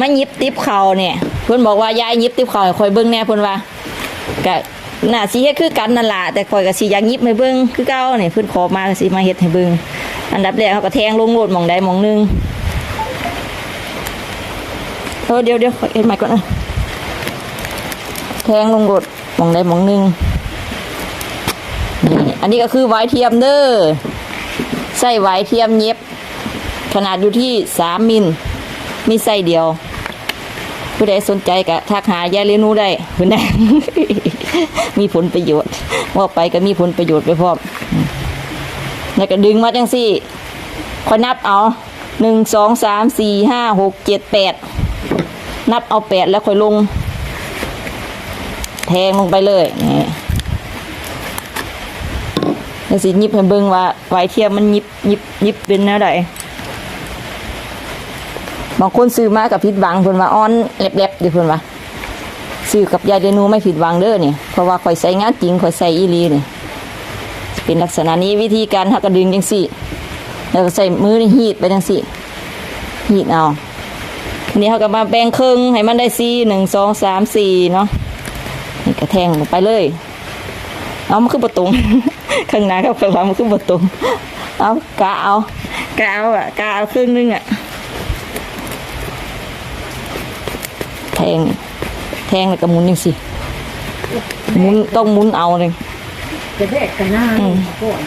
มายิบติบเขาเนี่ยเพิ่นบอกว่ายายยิบติบเขาให้ข่อยเบิ่งแน่เพิ่นว่าก็น่าสิเฮ็ดคือกันนั่นล่ะแต่ข่อยก็สิอยากยิบให้เบิ่งคือเก่าเนี่เพิ่นขอมาก็สิมาเฮ็ดให้เบิ่งอันดับแรกเขาก็แทงลงโลดหม่องใดหม่องหนึงเออเดี๋ยวเดี๋ยวขอเอ็นใหม่ก่อนนะแทงลงโลดหม่องใดหม่องหนึงนี่อันนี้ก็คือไว้เทียมเด้อใส่ไว้เทียมเย็บขนาดอยู่ที่สามมิลมีไส้เดียว ผู้ใดสนใจก็ทักหายายเรียนูได้เพื่อนได้มีผลประโยชน์ว่าไปก็มีผลประโยชน์ไปพร้อมแล้วก็ดึงมาจังสี่คอยนับเอาหนึ่งสองสามสี่ห้าหกเจ็ดแปดนับเอาแปดแล้วค่อยลง แทงลงไปเลยนี่แล้วสิยิบให้เบิ่งว่าไหวเทียมมันยิบยิบยิบเป็นแนวใด บางคนซื้อมากับผิดหวังเพิ่นว่าอ้อนแลบๆเดิเพิ่นว่าซื้อกับยายเดนูไม่ผิดหวังเด้อนี่ยเพราะว่าข่อยใส่งานจริงข่อยใส่อีลีเนี่ยเป็นลักษณะนี้วิธีการหักกระดึงจังซี่ แล้วก็ใส่มือนี่หีดไปจังซี่หีดเอาทีนี้เขาก็มาแบ่งครึ่งให้มันได้สี่หนึ่งสองสามสี่เนาะนี่กระแทงลงไปเลยเอามันขึ้นประตูข้างหน้ากับข้างหลังมันขึ้นประตูเอากะเอากะเอาอะกะเอาครึ่งนึงอะ แทง แทงแล้วก็หมุนยังสิหมุนต้องหมุนเอาเลยจะแดกกันหน้าอืมก่อน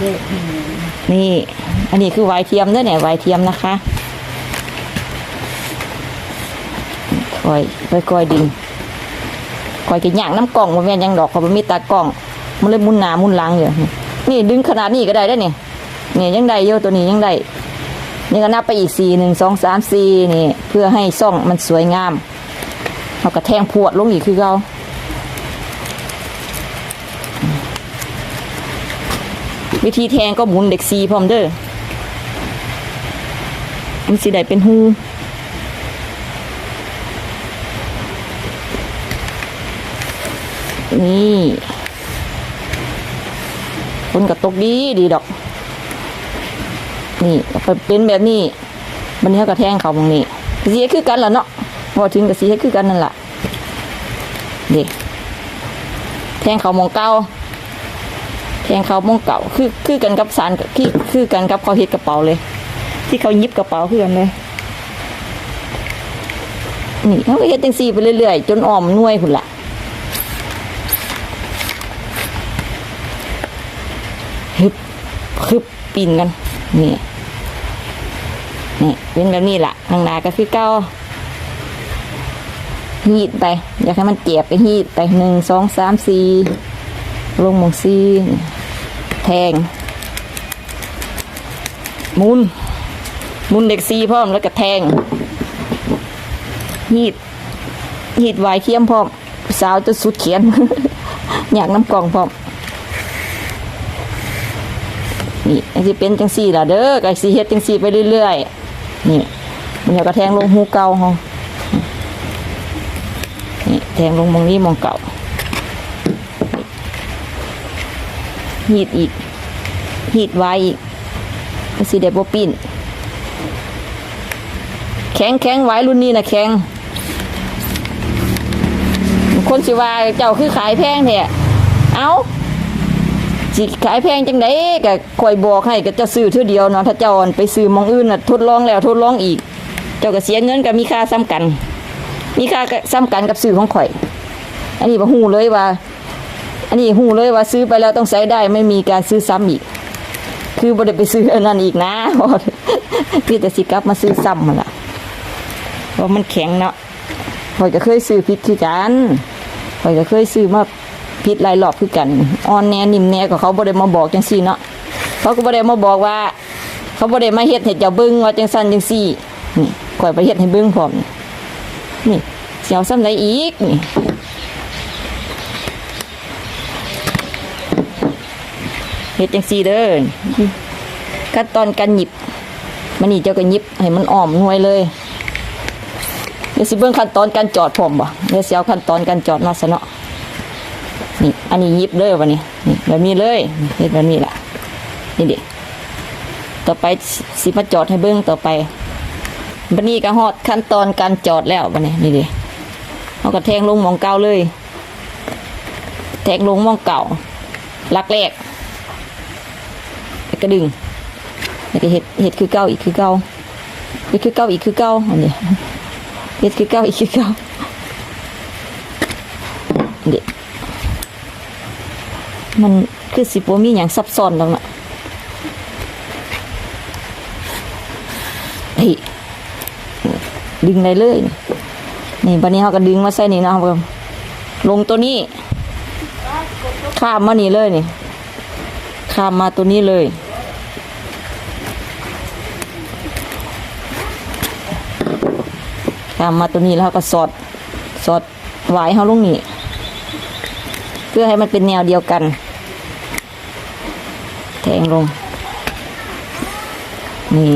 แดกให้นี่ อันนี้คือไวายเทียมเด้อเนี่ยไวายเทียมนะคะคอยค่อยค่อยๆดึงคอยกินย่างน้ำกล่องมันแม่นยังดอกเขาไม่มีตากล่อง มันเลยหมุนหนาหมุนหลังอยู่นี่ดึงขนาดนี้ก็ได้ได้อเนี่ยนี่ยังได้เยอะตัวนี้ยังได้ นี่ก็นับไปอีกสี่หนึ่งสองสามสี่นี่ เพื่อให้ซ่องมันสวยงามเราก็แทงพวดลงอีกคือเราวิธีแทงก็หมุนเด็กซีพร้อมเด้อมันสิไดเป็นหูนี่คนกับตกดีดีดอก นี่เป็นแบบนี้บันนี้เขาก็แทงเขาตรงนี้สีให้คือกันล่ะเนาะพอถึงกับสีให้คือกันนั่นแหละนี่แทงเขามองเก้าแทงเขามองเก่าคือคือกันกับสารคือคือกันกับเขาเฮ็ดกระเป๋าเลย ที่เขายิบกระเป๋าคือกันเลยนี่เขาก็เฮ็ดจังซี่ไปเรื่อยๆจนอ่อมน่วยพุ่นละฮึบฮึบปีนกันนี่ นี่เป็นแบบนี้แหละทางหนาก็คือเก้าฮีดไป อยากให้มันเจ็บไปฮีดไปหนึ่งสองสามสี่ลงมองสี่แทงหมุนหมุนเด็กซีพร้อมแล้วก็แทงฮีดฮีดไวเทียมพร้อมสาวจะสุดเขียน อยากน้ำกล่องพร้อมนี่อันที่เป็นจังสี่ล่ะเด้อไก่สีเฮ็ดจังสี่ไปเรื่อยๆ นี่มันจะกระแทงลงหูเก่าเฮานี่แทงลงมองนี้มองเก่าหีดอีกหีดไว้อีกก็สิได้บ่ปิ้นแข็งแข็งไว้รุ่นนี้นะแข็ง คนสิว่าเจ้าคือขายแพงแท้เอ้า สิขายแพงจังไดก็คอยบอกให้ก็จะซื้อเท่าเดียวเนาะถ้าเจ้าอันไปซื้อมองอื่นน่ะทดลองแล้วทดลองอีก เจ้าก็เสียเงินก็มีค่าซ้ำกัน มีค่าซ้ำกันกับซื้อของข่อย อันนี้บ่ฮู้เลยว่า อันนี้ฮู้เลยว่าซื้อไปแล้วต้องใช้ได้ไม่มีการซื้อซ้ำอีก คือบ่ได้ไปซื้ออันนั้นอีกนะพี่แต่สิกลับมาซื้อซ้ำมันล่ะเพราะมันแข็งเนาะข่อยก็เคยซื้อผิดคือกันข่อยก็เคยซื้อมา พิษหลายรอบคือกันอ่อนแน่นิ่มแน่ก็เขาบ่ได้มาบอกจังซี่เนาะเขาก็บ่ได้มาบอกว่า เขาบ่ได้มาเฮ็ดให้เจ้าเบิ่งว่าจังซั่นจังซี่นี่ข่อยไปเฮ็ดให้เบิ่งพร้อมนี่นี่สิเอาซ้ำใดอีกนี่เฮ็ดจังซี่เด้อขั้นตอนการหยิบมันนี่เจ้าก็หยิบให้มันอ้อมหน่วยเลยเดี๋ยวสิเบิ่งขั้นตอนการจอดพร้อมบ่เดี๋ยวสิเอาขั้นตอนการจอดมาซะเนาะ นี่ อันนี้ยิบเลยวันนี้นี่แบบนี้เลยเฮ็ดแบบนี้แหละนี่ดิต่อไปสิมาจอดให้เบิ้งต่อไปบันนี้ก็ฮอดขั้นตอนการจอดแล้วบันนี้นี่ดิเอากระแทงลงมองเก่าเลย แทงลงมองเก่าลักแรกแล้วก็ดึงแล้วก็เห็ดเห็ดคือเก่าอีกคือเก่าเห็ดคือเก่าอีกคือเก่าอันนี้เห็ดคือเก่าอีกคือเก่าอันนี้ มันคือสิบวมีอย่างซับซ้อนตรงน่ะนี่ดึงได้เลย นี่บันนี้เขาก็ดึงมาใส่นี่นะครับลงตัวนี้ ข้ามมานี่เลยนี่ ข้ามมาตัวนี้เลยข้ามมาตัวนี้แล้วก็สอด สอดหวายเขาลงนี่ เพื่อให้มันเป็นแนวเดียวกัน แทงลง นี่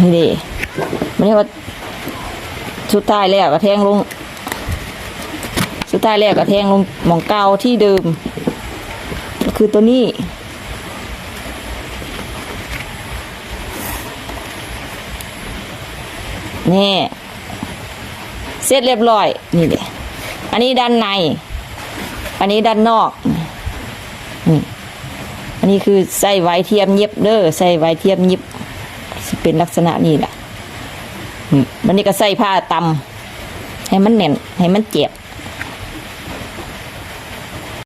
นี่ดิไม่ใช่ว่าสุดท้ายแล้วก็แทงลง สุดท้ายแล้วก็แทงลงหมองเกาที่เดิม ก็คือตัวนี้นี่ เสร็จเรียบร้อย นี่ดิ อันนี้ด้านใน อันนี้ด้านนอกนี่อันนี้คือใส่ไว้เทียมเย็บเด้อใส่ไว้เทียมเย็บเป็นลักษณะนี้แหละอันนี้ก็ใส่ผ้าตำให้มันแน่นให้มันเจ็บ